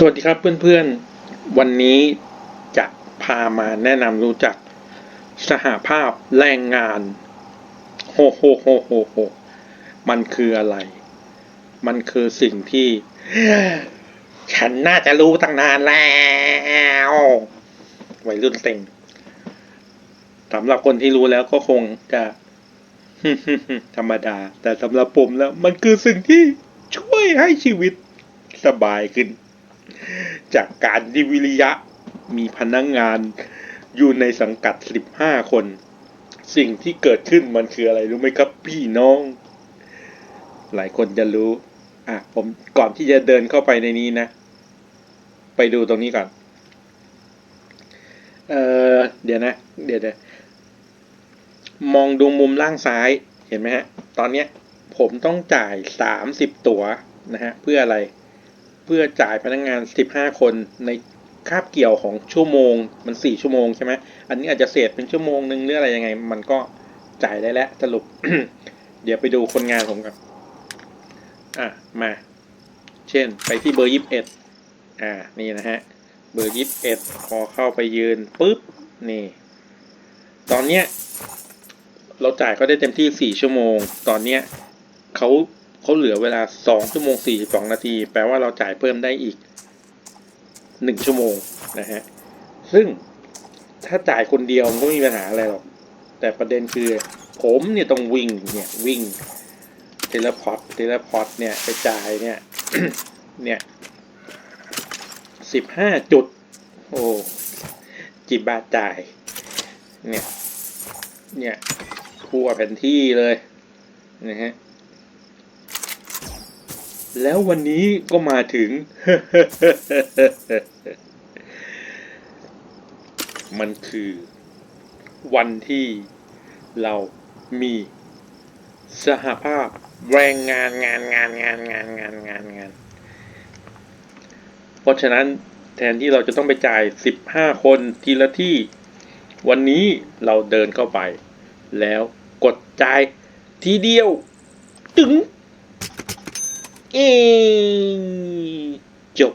สวัสดีครับเพื่อนๆ วันนี้จะพามาแนะนำรู้จักสหภาพแรงงานโฮโฮโฮโฮโฮมันคืออะไร มันคือสิ่งที่ ฉันน่าจะรู้ตั้งนานแล้ววัยรุ่นเต็งสำหรับคนที่รู้แล้วก็คงจะธรรมดา แต่สำหรับผมแล้ว มันคือสิ่งที่ช่วยให้ชีวิตสบายขึ้น จากการที่วิริยะมีพนักงงานอยู่ในสังกัด 15 คน สิ่งที่เกิดขึ้นมันคืออะไรรู้ไหมครับพี่น้อง หลายคนจะรู้อะผมก่อนที่จะเดินเข้าไปในนี้นะ ไปดูตรงนี้ก่อน เออเดี๋ยวนะ เดี๋ยวเดี๋ยวมองดูมุมล่างซ้ายเห็นไหมฮะ ตอนเนี้ยผมต้องจ่าย 30 ตั๋วนะฮะ เพื่ออะไร เพื่อจ่ายพนักงงาน 15 คนในคาบเกี่ยวของชั่วโมงมัน 4 ชั่วโมงใช่ไหมอันนี้อาจจะเศษเป็นชั่วโมงนึงหรืออะไรยังไง มันก็จ่ายได้แล้วสรุป เดี๋ยวไปดูคนงานผมกันอะมา เช่นไปที่เบอร์ 21 อ่านี่นะฮะเบอร์ 21 พอเข้าไปยืนปุ๊บนี่ ตอนเนี้ยเราจ่ายเขาได้เต็มที่ 4 ชั่วโมง ตอนเนี้ยเขา เขาเหลือเวลา2ชั่วโมง42นาที แปลว่าเราจ่ายเพิ่มได้อีก1ชั่วโมงนะฮะ ซึ่งถ้าจ่ายคนเดียวมันก็ไม่มีปัญหาอะไรหรอก แต่ประเด็นคือ ผมเนี่ยต้องวิ่งเนี่ยวิ่งเทเลพอร์ตเทเลพอร์ตเนี่ยไปจ่ายเนี่ยเนี่ยสิบห้าจุด โอ้จิบบาทจ่าย เนี่ย เนี่ยทั่วแผนที่เลยนะฮะ แล้ววันนี้ก็มาถึง มันคือวันที่เรามีสหภาพแรงงานงานงานงานงานงานงานงาน เพราะฉะนั้นแทนที่เราจะต้องไปจ่าย 15 คนทีละที่ วันนี้เราเดินเข้าไป แล้วกดจ่ายทีเดียว ตึง เอจบ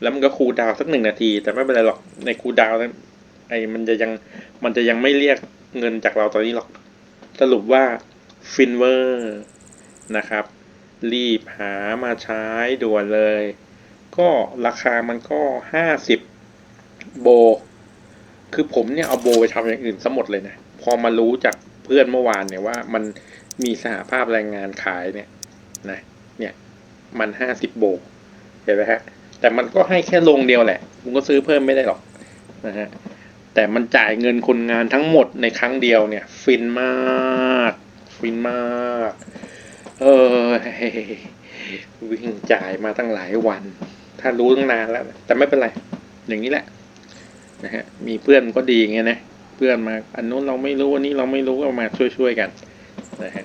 แล้วมันก็คูลดาวสักหนึ่งนาที แต่ไม่เป็นไรหรอกในคูลดาวนั้นไอ้มันจะยังมันจะยังไม่เรียกเงินจากเราตอนนี้หรอก สรุปว่าฟินเวอร์นะครับ รีบหามาใช้ด่วนเลย ก็ราคามันก็ห้าสิบโบ คือผมเนี่ยเอาโบไปทำอย่างอื่นซะหมดเลยนะ พอมารู้จากเพื่อนเมื่อวานเนี่ยว่ามันมีสหภาพแรงงานขายเนี่ยนะ มันห้าสิบโบเห็นไหมฮะ แต่มันก็ให้แค่ลงเดียวแหละคุณก็ซื้อเพิ่มไม่ได้หรอกนะฮะแต่มันจ่ายเงินคนงานทั้งหมดในครั้งเดียวเนี่ย ฟินมาก ฟินมาก เออวิ่งจ่ายมาตั้งหลายวัน ถ้ารู้ตั้งนานแล้ว แต่ไม่เป็นไร อย่างนี้แหละนะฮะมีเพื่อนก็ดีไงนะเพื่อนมาอันนู้นเราไม่รู้อันนี้เราไม่รู้ก็มาช่วยๆกันนะฮะ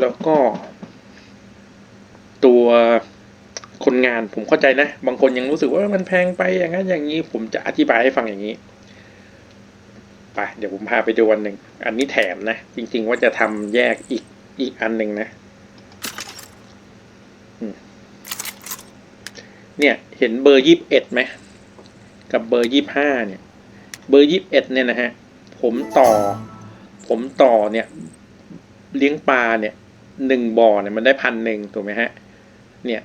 แล้วก็ ตัวคนงานผมเข้าใจนะ บางคนยังรู้สึกว่ามันแพงไปอย่างนั้นอย่างนี้ ผมจะอธิบายให้ฟังอย่างนี้ไปเดี๋ยวผมพาไปดูวันหนึ่งอันนี้แถมนะ จริง ๆ ว่าจะทำแยกอีกอีกอันหนึ่งนะเนี่ย เห็นเบอร์ยี่สิบเอ็ดไหมกับเบอร์ยี่สิบห้าเนี่ย เบอร์ยี่สิบเอ็ดเนี่ยนะฮะผมต่อ ผมต่อเนี่ย เลี้ยงปลาเนี่ยหนึ่งบ่อเนี่ยมันได้พันหนึ่งถูกไหมฮะ เนี่ย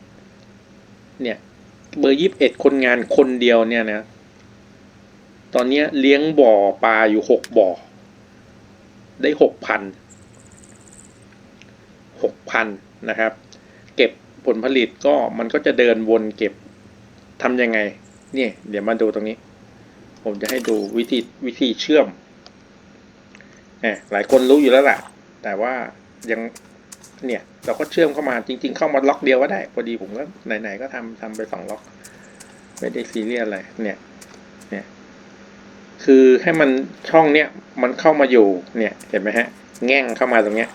เนี่ย เบอร์ยี่สิบเอ็ดคนงานคนเดียวเนี่ยนะ ตอนนี้เลี้ยงบ่อปลาอยู่หกบ่อ ได้หกพัน หกพันนะครับ เก็บผลผลิตก็มันก็จะเดินวนเก็บทำยังไง เนี่ย เดี๋ยวมาดูตรงนี้ ผมจะให้ดูวิธีวิธีเชื่อมแหมหลายคนรู้อยู่แล้วล่ะ แต่ว่ายัง เนี่ยเราก็เชื่อมเข้ามาจริง ๆ เข้ามาล็อกเดียวก็ได้ พอดีผมก็ไหนๆก็ทำทำไปสองล็อกไม่ได้ซีเรียสอะไรเนี่ยเนี่ยคือให้มันช่องเนี้ยมันเข้ามาอยู่เนี่ยเห็นไหมฮะ แง่งเข้ามาตรงเนี้ย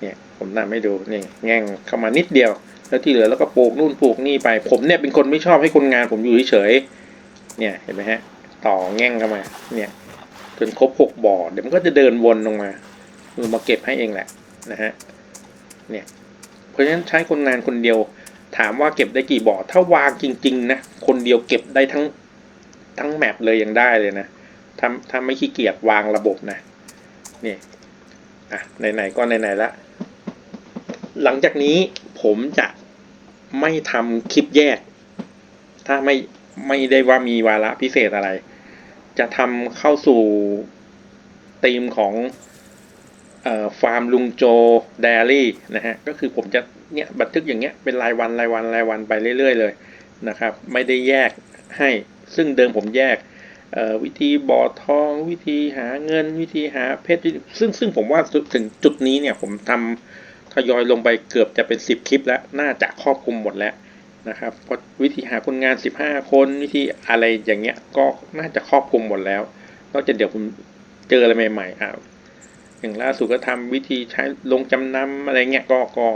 เนี่ยผมทำให้ดูนี่แง่งเข้ามานิดเดียว แล้วที่เหลือแล้วก็ปลูกนู่นปลูกนี่ไป ผมเนี่ยเป็นคนไม่ชอบให้คนงานผมอยู่เฉยๆเนี่ยเห็นไหมฮะ ต่อแง่งเข้ามาเนี่ยจนครบหกบ่อเดี๋ยวมันก็จะเดินวนลงมามือมาเก็บให้เองแหละนะฮะ เนี่ย เพราะฉะนั้นใช้คนงานคนเดียว ถามว่าเก็บได้กี่บ่อ ถ้าวางจริง ๆ นะ คนเดียวเก็บได้ทั้งทั้งแมปเลยยังได้เลยนะถ้าถ้าไม่ขี้เกียจวางระบบนะนี่อะไหนๆก็ไหนๆละหลังจากนี้ผมจะไม่ทำคลิปแยก ถ้าไม่ไม่ได้ว่ามีวาระพิเศษอะไร จะทำเข้าสู่ธีมของ ฟาร์มลุงโจไดอารี่นะฮะก็คือผมจะเนี่ยบันทึกอย่างเงี้ยเป็นรายวันรายวันรายวันไปเรื่อย ๆ เลยนะครับ ไม่ได้แยกให้ซึ่งเดิมผมแยกวิธีบ่อทองวิธีหาเงินวิธีหาเพชรซึ่งซึ่งผมว่าถึงจุดนี้เนี่ยผมทำทยอยลงไปเกือบจะเป็นสิบคลิปแล้วน่าจะครอบคลุมหมดแล้วนะครับเพราะวิธีหาคนงาน 15 คนวิธีอะไรอย่างเงี้ยก็น่าจะครอบคลุมหมดแล้วนอกจากเดี๋ยวผมเจออะไรใหม่ๆอ่า อย่างล่าสุดก็ทำวิธีใช้ลงจำนำอะไรเงี้ยก็ก็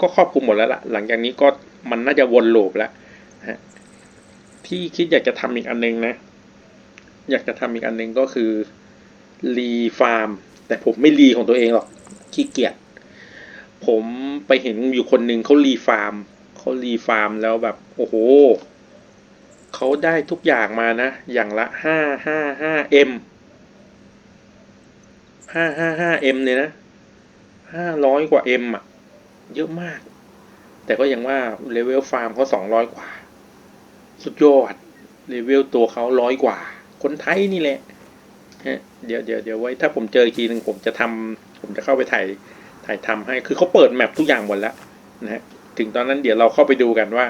ก็ครอบคลุมหมดแล้วละหลังจากนี้ก็มันน่าจะวนลูปแล้วฮะที่คิดอยากจะทำอีกอันนึงนะ อยากจะทำอีกอันนึงก็คือรีฟาร์ม แต่ผมไม่รีของตัวเองหรอกขี้เกียจผมไปเห็นอยู่คนหนึ่งเขารีฟาร์มเขารีฟาร์มแล้วแบบโอ้โหเขาได้ทุกอย่างมานะ อย่างละห้าห้าห้าเอ็ม ห้าห้าห้าเอ็มเนี่ยนะห้าร้อยกว่าเอ็มอะ เยอะมาก แต่ก็ยังว่าเลเวลฟาร์มเขาสองร้อยกว่า สุดยอดเลเวลตัวเขาร้อยกว่า คนไทยนี่แหละฮะเดี๋ยวเดี๋ยวเดี๋ยวไว้ถ้าผมเจออีกทีหนึ่งผมจะทำผมจะเข้าไปถ่ายถ่ายทำให้ คือเขาเปิดแมปทุกอย่างหมดแล้วนะฮะถึงตอนนั้นเดี๋ยวเราเข้าไปดูกันว่า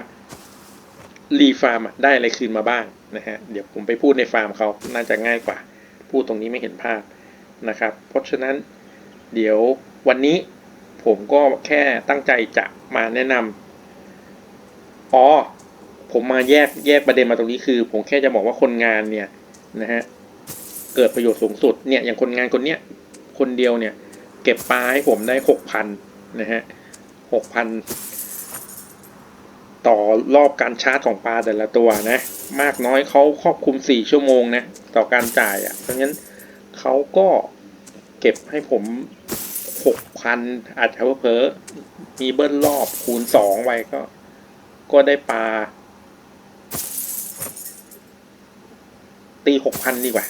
รีฟาร์มได้อะไรคืนมาบ้างนะฮะ เดี๋ยวผมไปพูดในฟาร์มเขาน่าจะง่ายกว่า พูดตรงนี้ไม่เห็นภาพ นะครับ เพราะฉะนั้นเดี๋ยววันนี้ผมก็แค่ตั้งใจจะมาแนะนำอ๋อผมมาแยกแยกประเด็นมาตรงนี้คือ ผมแค่จะบอกว่าคนงานเนี่ยนะฮะเกิดประโยชน์สูงสุดเนี่ยอย่างคนงานคนเนี้ยคนเดียวเนี่ย เก็บปลาให้ผมได้หกพันนะฮะหกพันต่อรอบการชาร์จของปลาแต่ละตัวนะ มากน้อยเขาครอบคลุมสี่ชั่วโมงนะ ต่อการจ่ายอะ่ะเพราะงั้น เขาก็เก็บให้ผมหกพันอาจจะเพ้อๆมีเบิ้ลรอบคูณสองไว้ก็ ก็ได้ปลา ตีหกพันดีกว่า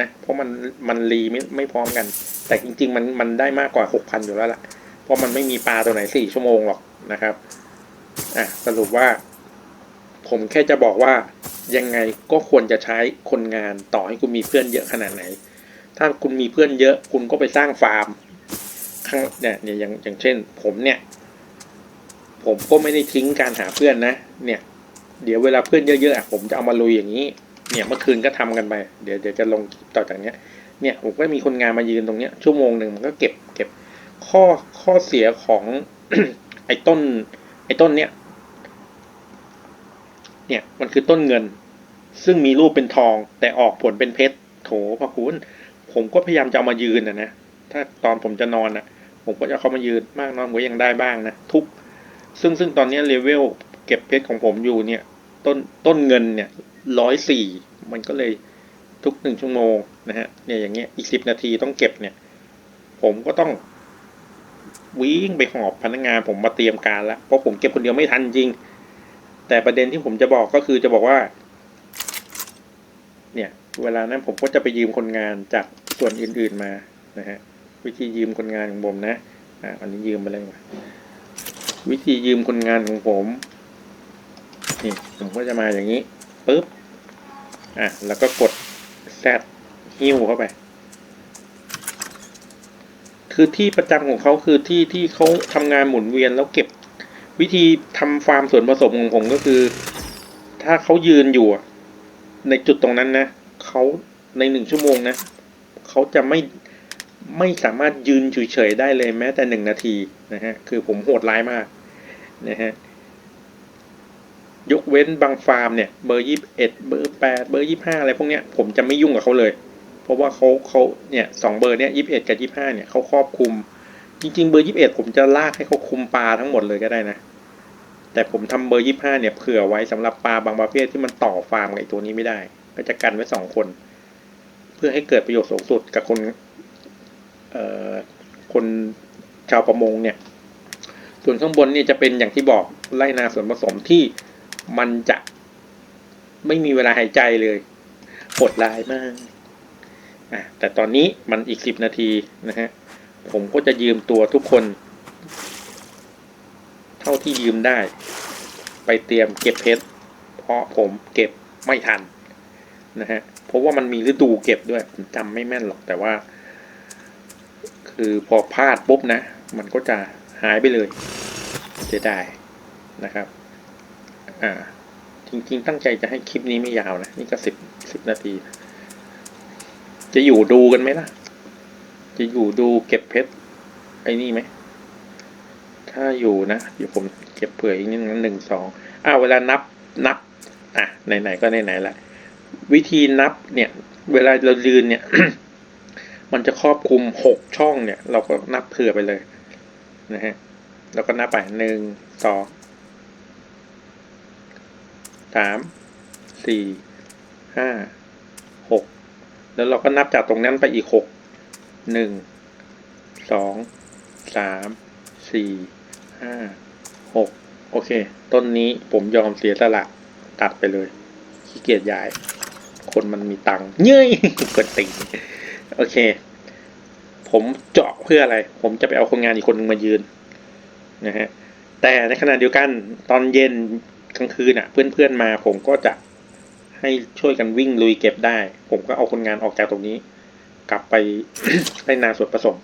นะ เพราะมันมันรีไม่ไม่พร้อมกัน แต่จริง ๆ มันมันได้มากกว่าหกพันอยู่แล้วล่ะ เพราะมันไม่มีปลาตัวไหนสี่ชั่วโมงหรอกนะครับ อะ สรุปว่า ผมแค่จะบอกว่ายังไงก็ควรจะใช้คนงานต่อให้คุณมีเพื่อนเยอะขนาดไหน ถ้าคุณมีเพื่อนเยอะ คุณก็ไปสร้างฟาร์มข้างเนี่ยอย่างอย่างเช่น ผมเนี่ย ผมก็ไม่ได้ทิ้งการหาเพื่อนนะ เนี่ย เดี๋ยวเวลาเพื่อนเยอะๆอะผมจะเอามาลุยอย่างนี้ เนี่ยเมื่อคืนก็ทำกันไป เดี๋ยวเดี๋ยวจะลงต่อจากเนี้ย เนี่ยผมก็มีคนงานมายืนตรงเนี้ยชั่วโมงหนึ่งมันก็เก็บเก็บข้อข้อเสียของไอ้ต้น ไอ้ต้นเนี้ยเนี่ยมันคือต้นเงิน ซึ่งมีรูปเป็นทองแต่ออกผลเป็นเพชรโถพระคุณ ผมก็พยายามจะเอามายืนนะนะถ้าตอนผมจะนอนนะผมก็จะเอาเขามายืนมากน้อยผมก็ยังได้บ้างนะทุก ซึ่งซึ่งตอนนี้เลเวลเก็บเพชรของผมอยู่เนี่ย ต้นต้นเงินเนี่ยร้อยสี่มันก็เลยทุกหนึ่งชั่วโมงนะฮะเนี่ยอย่างเงี้ยอีกสิบนาทีต้องเก็บเนี่ย ผมก็ต้องวิ่งไปหอบพนักงานผมมาเตรียมการแล้วเพราะผมเก็บคนเดียวไม่ทันจริง แต่ประเด็นที่ผมจะบอกก็คือจะบอกว่า เนี่ย เวลานั้นผมก็จะไปยืมคนงานจาก ส่วนอื่นๆมานะฮะวิธียืมคนงานของผมนะอ่าอันนี้ยืมไปเลยว่าวิธียืมคนงานของผมนี่ผมก็จะมาอย่างนี้ปุ๊บอะแล้วก็กดแซดหิ้วเข้าไป คือที่ประจำของเขาคือที่ที่เขาทำงานหมุนเวียนแล้วเก็บวิธีทำฟาร์มส่วนผสมของผมก็คือ ถ้าเขายืนอยู่ในจุดตรงนั้นนะเขาในหนึ่งชั่วโมงนะ เขาจะไม่ไม่สามารถยืนเฉยๆได้เลยแม้แต่หนึ่งนาทีนะฮะคือผมโหดร้ายมากนะฮะยกเว้นบางฟาร์มเนี่ยเบอร์ยี่สิบเอ็ดเบอร์แปดเบอร์ยี่ห้าอะไรพวกเนี้ยผมจะไม่ยุ่งกับเขาเลย เพราะว่าเขาเขาเนี่ยสองเบอร์เนี้ยยี่สิบเอ็ดกับยี่ห้าเนี่ยเขาครอบคลุม จริง ๆ เบอร์ยี่สิบเอ็ดผมจะลากให้เขาคุมปลาทั้งหมดเลยก็ได้นะ แต่ผมทำเบอร์ยี่ห้าเนี่ยเผื่อไว้สำหรับปลาบางประเภทที่มันต่อฟาร์มกับไอตัวนี้ไม่ได้ ก็จะกันไว้สองคน เพื่อให้เกิดประโยชน์สูงสุดกับคนเอ่อคนชาวประมงเนี่ย ส่วนข้างบนนี่จะเป็นอย่างที่บอกไล่นาส่วนผสมที่มันจะไม่มีเวลาหายใจเลยโหดร้ายมากอะแต่ตอนนี้มันอีกสิบนาทีนะฮะ ผมก็จะยืมตัวทุกคน เท่าที่ยืมได้ ไปเตรียมเก็บเพชรเพราะผมเก็บไม่ทัน นะฮะ เพราะว่ามันมีฤดูเก็บด้วย ผมจำไม่แม่นหรอกแต่ว่า คือพอพลาดปุ๊บนะ มันก็จะหายไปเลยเสียดายนะครับ อ่า จริง ๆ ตั้งใจจะให้คลิปนี้ไม่ยาวนะ นี่ก็สิบสิบนาที จะอยู่ดูกันไหมล่ะ จะอยู่ดูเก็บเพชรไอ้นี่ไหม ถ้าอยู่นะเดี๋ยวผมเก็บเผื่ออีกนิดนึงหนึ่งสองอ้าวเวลานับนับ อะ ไหน ๆ ก็ไหนๆละ วิธีนับเนี่ย เวลาเรายืนเนี่ย มันจะครอบคลุมหกช่องเนี่ย เราก็นับเผื่อไปเลยนะฮะเราก็นับไปหนึ่งสองสามสี่ห้าหกแล้วเราก็นับจากตรงนั้นไปอีกหกหนึ่งสองสามสี่ห้าหกโอเค ต้นนี้ผมยอมเสียสละตัดไปเลยขี้เกียจย้าย คนมันมีตังค์เย้ยกดติโอเค ผมเจาะเพื่ออะไร ผมจะไปเอาคนงานอีกคนนึงมายืนนะฮะแต่ในขณะเดียวกันตอนเย็นกลางคืนอะ เพื่อนๆมาผมก็จะให้ช่วยกันวิ่งลุยเก็บได้ ผมก็เอาคนงานออกจากตรงนี้ กลับไปให้นาส่วนผสม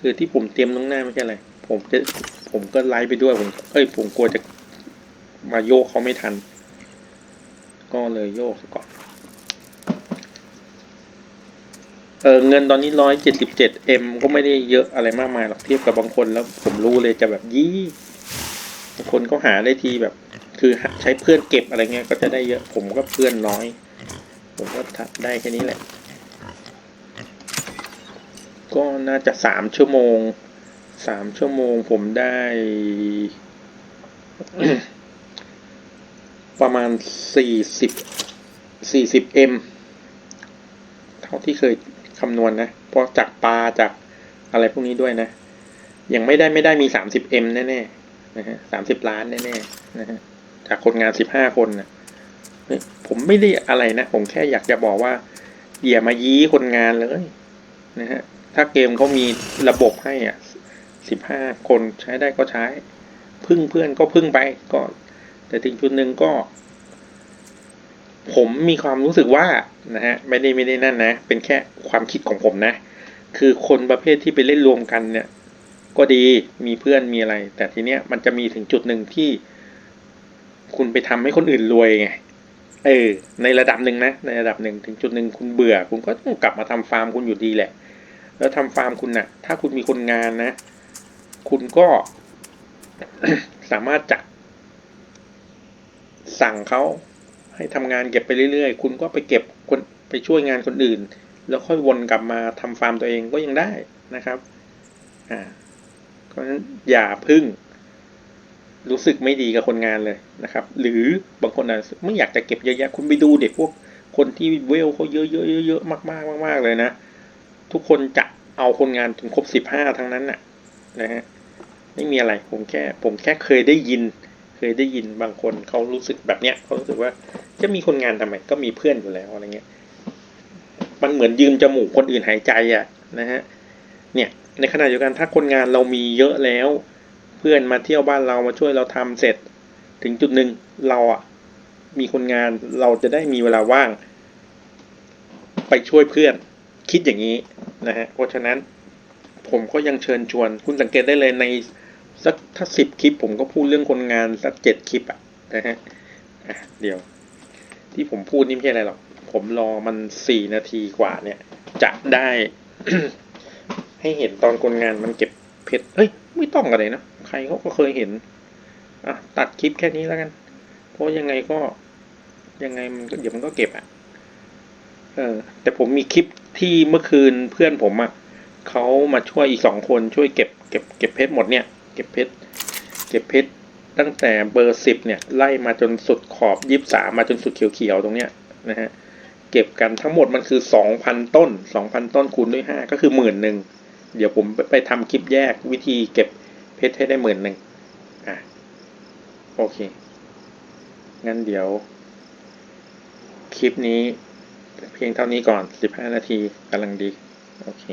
คือที่ผมเตรียมล่วงหน้าไม่ใช่อะไร ผมจะผมก็ไลฟ์ไปด้วยผมเอ้ยผมกลัวจะมาโยกเขาไม่ทัน ก็เลยโยกก่อน เออเงินตอนนี้ร้อยเจ็ดสิบเจ็ดเอ็มก็ไม่ได้เยอะอะไรมากมายหรอกเทียบกับบางคนแล้วผมรู้เลยจะแบบยี่บางคนก็หาได้ทีแบบ คือใช้เพื่อนเก็บอะไรเงี้ยก็จะได้เยอะ ผมก็เพื่อนน้อย ผมก็ได้แค่นี้แหละ ก็น่าจะสามชั่วโมง สามชั่วโมงผมได้ ประมาณสี่สิบสี่สิบเอ็มเท่าที่เคยคำนวณนะเพราะจากปลาจากอะไรพวกนี้ด้วยนะ ยังไม่ได้ไม่ได้มีสามสิบเอ็มแน่ๆนะฮะสามสิบล้านแน่ๆนะฮะจากคนงานสิบห้าคนนะผมไม่ได้อะไรนะ ผมแค่อยากจะบอกว่าอย่ามายี้คนงานเลยนะฮะถ้าเกมเขามีระบบให้อะ สิบห้าคนใช้ได้ก็ใช้ พึ่งเพื่อนก็พึ่งไปก็ แต่ถึงจุดหนึ่งก็ ผมมีความรู้สึกว่านะฮะไม่ได้ไม่ได้นั่นนะ เป็นแค่ความคิดของผมนะ คือคนประเภทที่ไปเล่นรวมกันเนี่ย ก็ดีมีเพื่อนมีอะไร แต่ทีเนี้ยมันจะมีถึงจุดหนึ่งที่ คุณไปทำให้คนอื่นรวยไงเออในระดับหนึ่งนะในระดับหนึ่งถึงจุดหนึ่งคุณเบื่อ คุณก็ต้องกลับมาทำฟาร์มคุณอยู่ดีแหละ แล้วทำฟาร์มคุณนะ่ะ ถ้าคุณมีคนงานนะ คุณก็สามารถจะสั่งเขาให้ทำงานเก็บไปเรื่อยๆ คุณก็ไปเก็บคนไปช่วยงานคนอื่น แล้วค่อยวนกลับมาทำฟาร์มตัวเองก็ยังได้นะครับ อ่า เพราะฉะนั้นอย่าพึ่ง รู้สึกไม่ดีกับคนงานเลยนะครับ หรือบางคนอาจจะไม่อยากจะเก็บเยอะแยะคุณไปดูเด็กพวกคนที่เวลเขาเยอะๆเยอะๆมากๆมากๆเลยนะ ทุกคนจะเอาคนงานถึงครบสิบห้าทั้งนั้นน่ะ นะฮะไม่มีอะไรผมแค่ ผมแค่เคยได้ยิน เคยได้ยินบางคนเขารู้สึกแบบเนี้ยเขารู้สึกว่าจะมีคนงานทำไมก็มีเพื่อนอยู่แล้วอะไรเงี้ยมันเหมือนยืมจมูกคนอื่นหายใจอะนะฮะเนี่ยในขณะเดียวกันถ้าคนงานเรามีเยอะแล้ว เพื่อนมาเที่ยวบ้านเรามาช่วยเราทำเสร็จ ถึงจุดหนึ่งเราอะมีคนงานเราจะได้มีเวลาว่าง ไปช่วยเพื่อนคิดอย่างนี้นะฮะเพราะฉะนั้น ผมก็ยังเชิญชวน คุณสังเกตได้เลยในสักถ้าสิบคลิป ผมก็พูดเรื่องคนงานสักเจ็ดคลิปอะนะฮะอะเดี๋ยว ที่ผมพูดนี่ไม่ใช่อะไรหรอก ผมรอมันสี่นาทีกว่าเนี่ย จะได้ ให้เห็นตอนคนงานมันเก็บเพชรเฮ้ย ไม่ต้องอะไรนะ ใครเขาก็เคยเห็นอะตัดคลิปแค่นี้แล้วกัน เพราะยังไงก็ยังไงมันเดี๋ยวมันก็เก็บอะเออ แต่ผมมีคลิปที่เมื่อคืนเพื่อนผมอะ เขามาช่วยอีกสองคนช่วยเก็บเก็บเก็บเพชรหมดเนี่ย เก็บเพชรเก็บเพชรตั้งแต่เบอร์สิบเนี่ยไล่มาจนสุดขอบยี่สามมาจนสุดเขียวๆตรงเนี้ยนะฮะเก็บกันทั้งหมดมันคือสองพันต้นสองพันต้นคูณด้วยห้าก็คือหมื่นหนึ่งเดี๋ยวผมไปทำคลิปแยกวิธีเก็บเพชรให้ได้หมื่นหนึ่งอะโอเค งั้นเดี๋ยว คลิปนี้เพียงเท่านี้ก่อนสิบห้านาทีกำลังดี โอเค